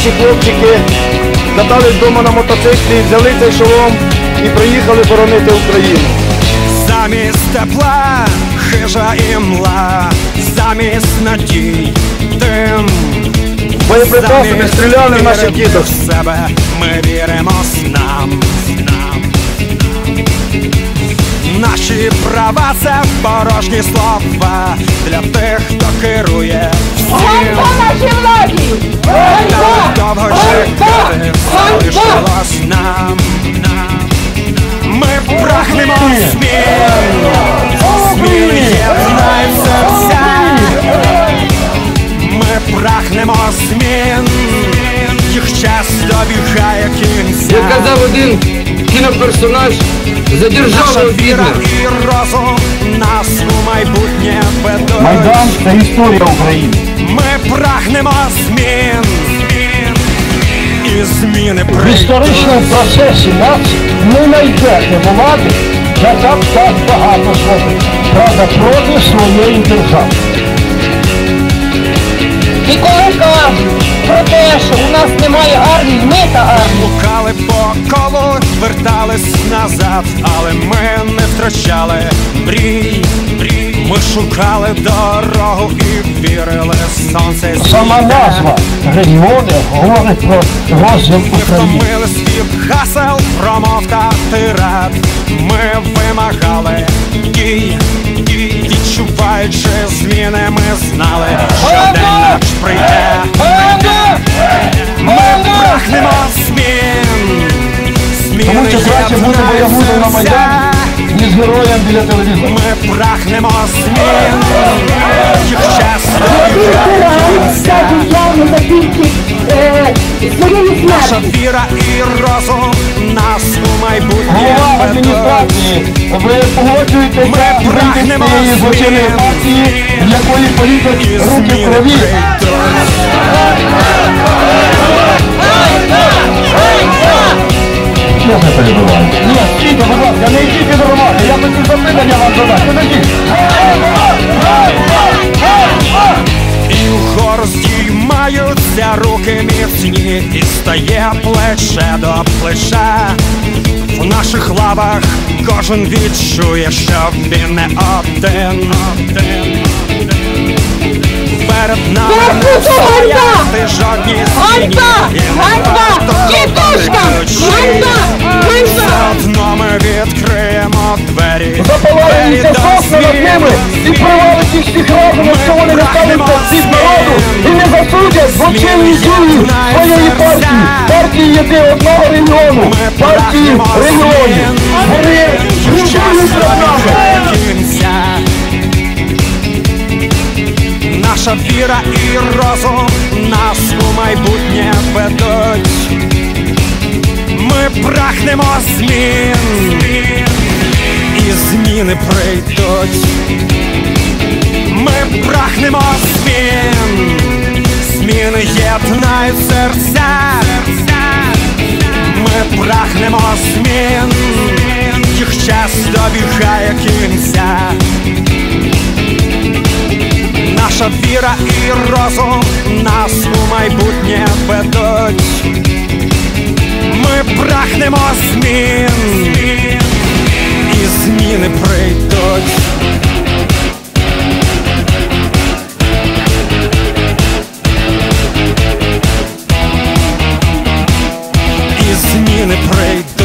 наші хлопчики катались вдома на мотоциклі, взяли цей шолом і приїхали боронити Україну. Замість тепла, хижа і мла, замість надій, дим. Боєприпасами стріляли в наших діток. в себе, ми віримо снам. Права це порожні слова для тих, хто керує. Ганьба нашій владі! Ганьба! Довго чекати залишилось нам. нам. Ми прагнемо змін, зміни єднають серця. Ми прагнемо змін, їх час добігає кінця. Як казав один кіноперсонаж, за державу Наша віра і розум нас у майбутнє ведуть. Майдан це історія України. Ми прагнемо змін, змін і зміни В історичному процесі нас не знайдете влади, яка б так багато зробить. Правда, проти своєї держави. І коли кажуть про те, що у нас немає армії, ми та армія. Блукали по колу, вертались назад, але ми не втрачали мрій. мрій. Ми шукали дорогу і вірили сонце. Сама назва регіони говорить про розділ Ми України. втомились від гасел, промов та тират. Ми вимагали дій, дій, відчуваючи зміни, ми знали, що день наш прийде. Ми прагнемо краще бути боягузом на Майдані, ніж героєм біля телевізора. Ми прагнемо змін. Їх своєю Наша віра і розум нас у майбутнє Голова адміністрації, ви погоджуєтеся Ми вийти з прагнемо цієї злочинної змін. партії, в якої політик руки крові. Прийдуть. Чесно перебуваю. Ні, стійте, будь ласка, не йдіть підривати, я хочу запитання вам задати. Подождіть. І вгору здіймаються руки міцні, і стає плече до плеча. В наших лавах кожен відчує, що він не один. один. Перед нами не стояти жодні стіні. Ганьба! Ганьба! Двері сосна над ними і привалить їх всіх разом, якщо вони не стануть всіх народу і не засудять злочинні дії своєї партії. Партії єди одного регіону. Партії регіонів. Вони над нами. Наша віра і розум нас у майбутнє ведуть. Ми прагнемо змін, зміни прийдуть. Ми прагнемо змін, зміни єднають серця. Ми прагнемо змін, їх час добігає кінця. Наша віра і розум нас у майбутнє ведуть. Ми прагнемо змін, зміни прийдуть.